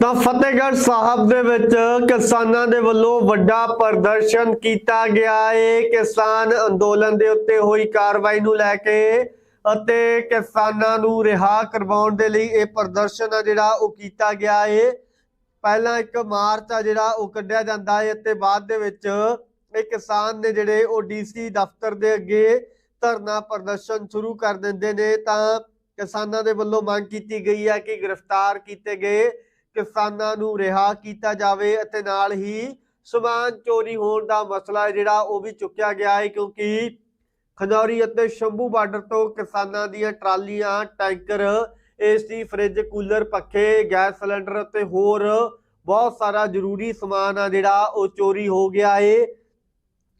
ਤਾਂ ਫਤਿਹਗੜ੍ਹ ਸਾਹਿਬ ਦੇ ਵਿੱਚ ਕਿਸਾਨਾਂ ਦੇ ਵੱਲੋਂ ਵੱਡਾ ਪ੍ਰਦਰਸ਼ਨ ਕੀਤਾ ਗਿਆ ਹੈ ਕਿਸਾਨ ਅੰਦੋਲਨ ਦੇ ਉੱਤੇ ਹੋਈ ਕਾਰਵਾਈ ਨੂੰ ਲੈ ਕੇ ਅਤੇ ਕਿਸਾਨਾਂ ਨੂੰ ਰਿਹਾ ਕਰਵਾਉਣ ਦੇ ਲਈ ਇਹ ਪ੍ਰਦਰਸ਼ਨ ਆ ਜਿਹੜਾ ਉਹ ਕੀਤਾ ਗਿਆ ਹੈ ਪਹਿਲਾਂ ਇੱਕ ਮਾਰਚ ਆ ਜਿਹੜਾ ਉਹ ਕੱਢਿਆ ਜਾਂਦਾ ਹੈ ਅਤੇ ਬਾਅਦ ਦੇ ਵਿੱਚ ਇਹ ਕਿਸਾਨ ਨੇ ਜਿਹੜੇ ਉਹ ਡੀਸੀ ਦਫ਼ਤਰ ਦੇ ਅੱਗੇ ਧਰਨਾ ਪ੍ਰਦਰਸ਼ਨ ਸ਼ੁਰੂ ਕਰ ਦਿੰਦੇ ਨੇ। ਤਾਂ ਕਿਸਾਨਾਂ ਦੇ ਵੱਲੋਂ ਮੰਗ ਕੀਤੀ ਗਈ ਹੈ ਕਿ ਗ੍ਰਿਫਤਾਰ ਕੀਤੇ ਗਏ ਕਿਸਾਨਾਂ ਨੂੰ ਰਿਹਾ ਕੀਤਾ ਜਾਵੇ ਅਤੇ ਨਾਲ ਹੀ ਸਮਾਨ ਚੋਰੀ ਹੋਣ ਦਾ ਮਸਲਾ ਜਿਹੜਾ ਉਹ ਵੀ ਚੁੱਕਿਆ ਗਿਆ ਹੈ ਕਿਉਂਕਿ ਖਨੌਰੀ ਅਤੇ ਸ਼ੰਭੂ ਬਾਰਡਰ ਤੋਂ ਕਿਸਾਨਾਂ ਦੀਆਂ ਟਰਾਲੀਆਂ, ਟੈਂਕਰ, ਏਸੀ, ਫ੍ਰਿਜ, ਕੂਲਰ, ਪੱਖੇ, ਗੈਸ ਸਿਲੰਡਰ ਅਤੇ ਹੋਰ ਬਹੁਤ ਸਾਰਾ ਜ਼ਰੂਰੀ ਸਮਾਨ ਆ ਜਿਹੜਾ ਉਹ ਚੋਰੀ ਹੋ ਗਿਆ ਏ।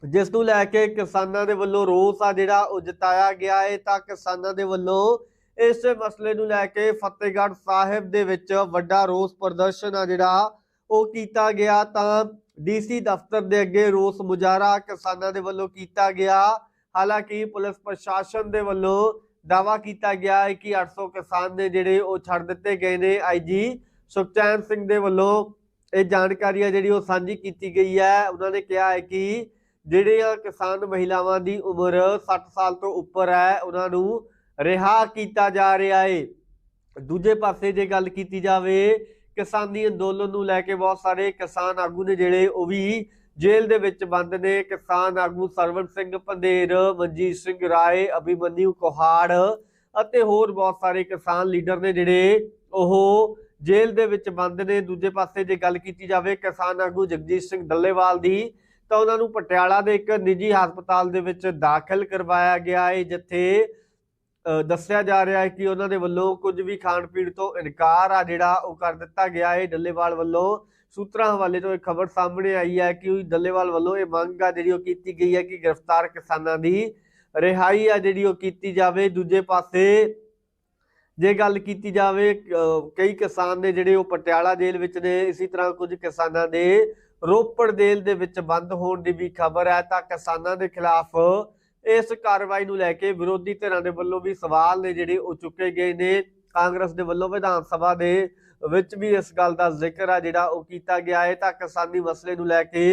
ਜਿਸ ਨੂੰ ਲੈ ਕੇ ਕਿਸਾਨਾਂ ਦੇ ਵੱਲੋਂ ਰੋਸ ਆ ਜਿਹੜਾ ਉਹ ਜਤਾਇਆ ਗਿਆ ਏ ਤਾਂ ਕਿਸਾਨਾਂ ਦੇ ਵੱਲੋਂ ਇਸ ਮਸਲੇ ਨੂੰ ਲੈ ਕੇ ਫਤਿਹਗੜ੍ਹ ਸਾਹਿਬ ਦੇ ਵਿੱਚ ਵੱਡਾ ਰੋਸ ਪ੍ਰਦਰਸ਼ਨ ਆ ਜਿਹੜਾ, ਉਹ ਕੀਤਾ ਗਿਆ ਤਾਂ ਡੀਸੀ ਦਫ਼ਤਰ ਦੇ ਅੱਗੇ ਰੋਸ ਮੁਜ਼ਾਹਰਾ ਕਿਸਾਨਾਂ ਦੇ ਵੱਲੋਂ ਕੀਤਾ ਗਿਆ। ਹਾਲਾਂਕਿ ਪੁਲਿਸ ਪ੍ਰਸ਼ਾਸਨ ਦੇ ਵੱਲੋਂ ਦਾਵਾ ਕੀਤਾ ਗਿਆ ਹੈ ਕਿ 800 ਕਿਸਾਨ ਨੇ ਜਿਹੜੇ ਉਹ ਛੱਡ ਦਿੱਤੇ ਗਏ ਨੇ। ਆਈਜੀ ਸੁਖਚੈਨ ਸਿੰਘ ਦੇ ਵੱਲੋਂ ਇਹ ਜਾਣਕਾਰੀ ਆ ਜਿਹੜੀ ਉਹ ਸਾਂਝੀ ਕੀਤੀ ਗਈ ਹੈ। ਉਹਨਾਂ ਨੇ ਕਿਹਾ ਹੈ ਕਿ ਜਿਹੜੀਆਂ ਕਿਸਾਨ ਮਹਿਲਾਵਾਂ ਦੀ ਉਮਰ 60 ਸਾਲ ਤੋਂ ਉੱਪਰ ਹੈ, ਉਹਨਾਂ ਨੂੰ ਰਿਹਾ ਕੀਤਾ ਜਾ ਰਿਹਾ ਏ। ਦੂਜੇ ਪਾਸੇ ਜੇ ਗੱਲ ਕੀਤੀ ਜਾਵੇ, ਕਿਸਾਨੀ ਅੰਦੋਲਨ ਨੂੰ ਲੈ ਕੇ ਬਹੁਤ ਸਾਰੇ ਕਿਸਾਨ ਆਗੂ ਨੇ ਜਿਹੜੇ, ਉਹ ਵੀ ਜੇਲ੍ਹ ਦੇ ਵਿੱਚ ਬੰਦ ਨੇ। ਕਿਸਾਨ ਆਗੂ ਸਰਵਨ ਸਿੰਘ ਪੰਧੇਰ, ਮਨਜੀਤ ਸਿੰਘ ਰਾਏ ਅਭਿਮਨਿਊ ਕੋਹਾੜ ਅਤੇ ਹੋਰ ਬਹੁਤ ਸਾਰੇ ਕਿਸਾਨ ਲੀਡਰ ਨੇ ਜਿਹੜੇ, ਉਹ ਜੇਲ੍ਹ ਦੇ ਵਿੱਚ ਬੰਦ ਨੇ। ਦੂਜੇ ਪਾਸੇ ਜੇ ਗੱਲ ਕੀਤੀ ਜਾਵੇ ਕਿਸਾਨ ਆਗੂ ਜਗਜੀਤ ਸਿੰਘ ਡੱਲੇਵਾਲ ਦੀ, ਤਾਂ ਉਹਨਾਂ ਨੂੰ ਪਟਿਆਲਾ ਦੇ ਇੱਕ ਨਿੱਜੀ ਹਸਪਤਾਲ ਦੇ ਵਿੱਚ ਦਾਖਲ ਕਰਵਾਇਆ ਗਿਆ ਹੈ ਜਿੱਥੇ ਦੱਸਿਆ ਜਾ ਰਿਹਾ ਹੈ ਕਿ ਉਹਨਾਂ ਦੇ ਵੱਲੋਂ ਕੁਝ ਵੀ ਖਾਣ ਪੀਣ ਤੋਂ ਇਨਕਾਰ ਆ ਜਿਹੜਾ ਉਹ ਕਰ ਦਿੱਤਾ ਗਿਆ ਹੈ। ਡੱਲੇਵਾਲ ਵੱਲੋਂ ਸੂਤਰਾਂ ਹਵਾਲੇ ਤੋਂ ਇਹ ਖਬਰ ਸਾਹਮਣੇ ਆਈ ਹੈ ਕਿ ਡੱਲੇਵਾਲ ਵੱਲੋਂ ਇਹ ਮੰਗ ਆ ਜਿਹੜੀ ਉਹ ਕੀਤੀ ਗਈ ਹੈ ਕਿ ਗ੍ਰਿਫਤਾਰ ਕਿਸਾਨਾਂ ਦੀ ਰਿਹਾਈ ਆ ਜਿਹੜੀ ਉਹ ਕੀਤੀ ਜਾਵੇ। ਦੂਜੇ ਪਾਸੇ ਜੇ ਗੱਲ ਕੀਤੀ ਜਾਵੇ ਅ, ਕਈ ਕਿਸਾਨ ਨੇ ਜਿਹੜੇ ਉਹ ਪਟਿਆਲਾ ਜੇਲ੍ਹ ਵਿੱਚ ਨੇ ਇਸੇ ਤਰ੍ਹਾਂ ਕੁਝ ਕਿਸਾਨਾਂ ਦੇ ਰੋਪੜ ਜੇਲ੍ਹ ਦੇ ਵਿੱਚ ਬੰਦ ਹੋਣ ਦੀ ਵੀ ਖਬਰ ਹੈ। ਤਾਂ ਕਿਸਾਨਾਂ ਦੇ ਖਿਲਾਫ ਇਸ ਕਾਰਵਾਈ ਨੂੰ ਲੈ ਕੇ ਵਿਰੋਧੀ ਧਿਰਾਂ ਦੇ ਵੱਲੋਂ ਵੀ ਸਵਾਲ ਨੇ ਜਿਹੜੇ ਉਹ ਚੁੱਕੇ ਗਏ ਨੇ। ਕਾਂਗਰਸ ਦੇ ਵੱਲੋਂ ਵਿਧਾਨ ਸਭਾ ਦੇ ਵਿੱਚ ਵੀ ਇਸ ਗੱਲ ਦਾ ਜ਼ਿਕਰ ਆ ਜਿਹੜਾ ਉਹ ਕੀਤਾ ਗਿਆ ਹੈ। ਤਾਂ ਕਿਸਾਨੀ ਮਸਲੇ ਨੂੰ ਲੈ ਕੇ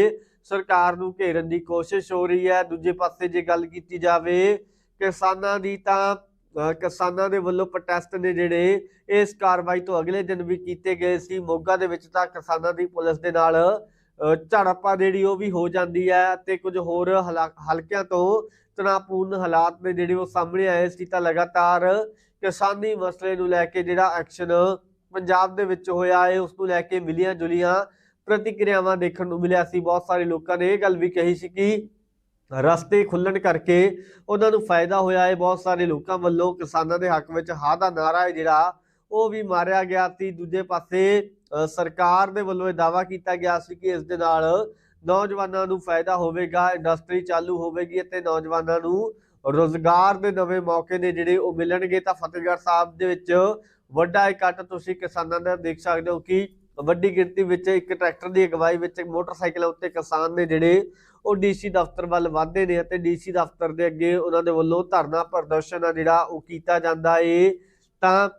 ਸਰਕਾਰ ਨੂੰ ਘੇਰਨ ਦੀ ਕੋਸ਼ਿਸ਼ ਹੋ ਰਹੀ ਹੈ। ਦੂਜੇ ਪਾਸੇ ਜੇ ਗੱਲ ਕੀਤੀ ਜਾਵੇ ਕਿਸਾਨਾਂ ਦੀ ਤਾਂ ਅ, ਕਿਸਾਨਾਂ ਦੇ ਵੱਲੋਂ ਪ੍ਰੋਟੈਸਟ ਨੇ ਜਿਹੜੇ ਇਸ ਕਾਰਵਾਈ ਤੋਂ ਅਗਲੇ ਦਿਨ ਵੀ ਕੀਤੇ ਗਏ ਸੀ। ਮੋਗਾ ਦੇ ਵਿੱਚ ਤਾਂ ਕਿਸਾਨਾਂ ਦੀ ਪੁਲਿਸ ਦੇ ਨਾਲ ਝੜਪਾਂ ਜਿਹੜੀ ਉਹ ਵੀ ਹੋ ਜਾਂਦੀ ਹੈ ਤੇ ਕੁਝ ਹੋਰ ਹਲਾ- ਹਲਕਿਆਂ ਤੋਂ ਤਣਾਪੂਰਨ ਹਾਲਾਤ ਨੇ ਜਿਹੜੇ ਉਹ ਸਾਹਮਣੇ ਆਏ ਸੀ ਤਾਂ ਲਗਾਤਾਰ ਕਿਸਾਨੀ ਮਸਲੇ ਨੂੰ ਲੈ ਕੇ ਜਿਹੜਾ ਐਕਸ਼ਨ ਪੰਜਾਬ ਦੇ ਵਿੱਚ ਹੋਇਆ ਹੈ ਉਸ ਨੂੰ ਲੈ ਕੇ ਮਿਲੀਆਂ ਜੁਲੀਆਂ ਪ੍ਰਤੀਕਿਰਿਆਵਾਂ ਦੇਖਣ ਨੂੰ ਮਿਲਿਆ ਸੀ। ਬਹੁਤ ਸਾਰੇ ਲੋਕਾਂ ਨੇ ਇਹ ਗੱਲ ਵੀ ਕਹੀ ਸੀ ਕਿ ਰਸਤੇ ਖੁੱਲਣ ਕਰਕੇ ਉਹਨਾਂ ਨੂੰ ਫਾਇਦਾ ਹੋਇਆ ਹੈ। ਬਹੁਤ ਸਾਰੇ ਲੋਕਾਂ ਵੱਲੋਂ ਕਿਸਾਨਾਂ ਦੇ ਹੱਕ ਵਿੱਚ ਹਾ ਦਾ ਨਾਰਾ ਹੈ ਜਿਹੜਾ ਉਹ ਵੀ ਮਾਰਿਆ ਗਿਆ ਸੀ। ਦੂਜੇ ਪਾਸੇ ਸਰਕਾਰ ਦੇ ਵੱਲੋਂ ਇਹ ਦਾਵਾ ਕੀਤਾ ਗਿਆ ਸੀ ਕਿ ਇਸ ਦੇ ਨਾਲ ਨੌਜਵਾਨਾਂ ਨੂੰ ਫਾਇਦਾ ਹੋਵੇਗਾ, ਇੰਡਸਟਰੀ ਚਾਲੂ ਹੋਵੇਗੀ ਅਤੇ ਨੌਜਵਾਨਾਂ ਨੂੰ ਰੋਜ਼ਗਾਰ ਦੇ ਨਵੇਂ ਮੌਕੇ ਨੇ ਜਿਹੜੇ ਉਹ ਮਿਲਣਗੇ। ਤਾਂ ਫਤਿਹਗੜ੍ਹ ਸਾਹਿਬ ਦੇ ਵਿੱਚ ਵੱਡਾ ਇਕੱਠ ਤੁਸੀਂ ਕਿਸਾਨਾਂ ਦਾ ਦੇਖ ਸਕਦੇ ਹੋ ਕਿ ਵੱਡੀ ਗਿਣਤੀ ਵਿੱਚ ਇੱਕ ਟਰੈਕਟਰ ਦੀ ਅਗਵਾਈ ਵਿੱਚ ਮੋਟਰਸਾਈਕਲਾਂ ਉੱਤੇ ਕਿਸਾਨ ਨੇ ਜਿਹੜੇ ਉਹ ਡੀਸੀ ਦਫ਼ਤਰ ਵੱਲ ਵਧਦੇ ਨੇ ਅਤੇ ਡੀਸੀ ਦਫ਼ਤਰ ਦੇ ਅੱਗੇ ਉਹਨਾਂ ਦੇ ਵੱਲੋਂ ਧਰਨਾ ਪ੍ਰਦਰਸ਼ਨ ਆ ਜਿਹੜਾ ਉਹ ਕੀਤਾ ਜਾਂਦਾ ਏ। ਤਾਂ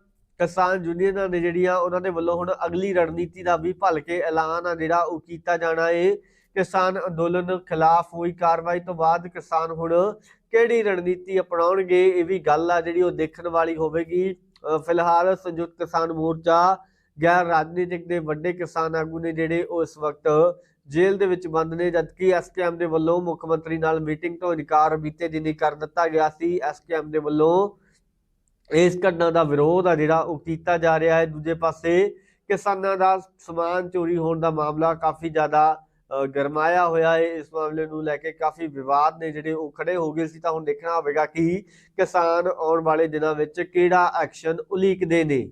ਕਿਸਾਨ ਯੂਨੀਅਨਾਂ ਨੇ ਜਿਹੜੀਆਂ ਉਹਨਾਂ ਦੇ ਵੱਲੋਂ ਹੁਣ ਅਗਲੀ ਰਣਨੀਤੀ ਦਾ ਵੀ ਭਲ ਕੇ ਐਲਾਨ ਆ ਜਿਹੜਾ ਉਹ ਕੀਤਾ ਜਾਣਾ ਏ। ਕਿਸਾਨ ਅੰਦੋਲਨ ਖਿਲਾਫ ਹੋਈ ਕਾਰਵਾਈ ਤੋਂ ਬਾਅਦ ਕਿਸਾਨ ਹੁਣ ਕਿਹੜੀ ਰਣਨੀਤੀ ਅਪਣਾਉਣਗੇ ਇਹ ਵੀ ਗੱਲ ਆ ਜਿਹੜੀ ਉਹ ਦੇਖਣ ਵਾਲੀ ਹੋਵੇਗੀ। ਫਿਲਹਾਲ ਸੰਯੁਕਤ ਕਿਸਾਨ ਮੋਰਚਾ ਗੈਰ ਰਾਜਨੀਤਿਕ ਦੇ ਵੱਡੇ ਕਿਸਾਨ ਆਗੂ ਨੇ ਜਿਹੜੇ ਉਹ ਇਸ ਵਕਤ ਜੇਲ੍ਹ ਦੇ ਵਿੱਚ ਬੰਦ ਨੇ, ਜਦਕਿ ਐਸਕੇਐਮ ਦੇ ਵੱਲੋਂ ਮੁੱਖ ਮੰਤਰੀ ਨਾਲ ਮੀਟਿੰਗ ਤੋਂ ਇਨਕਾਰ ਬੀਤੇ ਦਿਨੀ ਕਰ ਦਿੱਤਾ ਗਿਆ ਸੀ। ਐਸਕੇਐਮ ਦੇ ਵੱਲੋਂ ਇਸ ਘਟਨਾ ਦਾ ਵਿਰੋਧ ਆ ਜਿਹੜਾ ਉਹ ਕੀਤਾ ਜਾ ਰਿਹਾ ਹੈ। ਦੂਜੇ ਪਾਸੇ ਕਿਸਾਨਾਂ ਦਾ ਸਮਾਨ ਚੋਰੀ ਹੋਣ ਦਾ ਮਾਮਲਾ ਕਾਫੀ ਜ਼ਿਆਦਾ ਗਰਮਾਇਆ ਹੋਇਆ ਹੈ। ਇਸ ਮਾਮਲੇ ਨੂੰ ਲੈ ਕੇ ਕਾਫੀ ਵਿਵਾਦ ਨੇ ਜਿਹੜੇ ਉਹ ਖੜੇ ਹੋ ਗਏ ਸੀ। ਤਾਂ ਹੁਣ ਦੇਖਣਾ ਹੋਵੇਗਾ ਕਿ ਕਿਸਾਨ ਆਉਣ ਵਾਲੇ ਦਿਨਾਂ ਵਿੱਚ ਕਿਹੜਾ ਐਕਸ਼ਨ ਉਲੀਕਦੇ ਨੇ।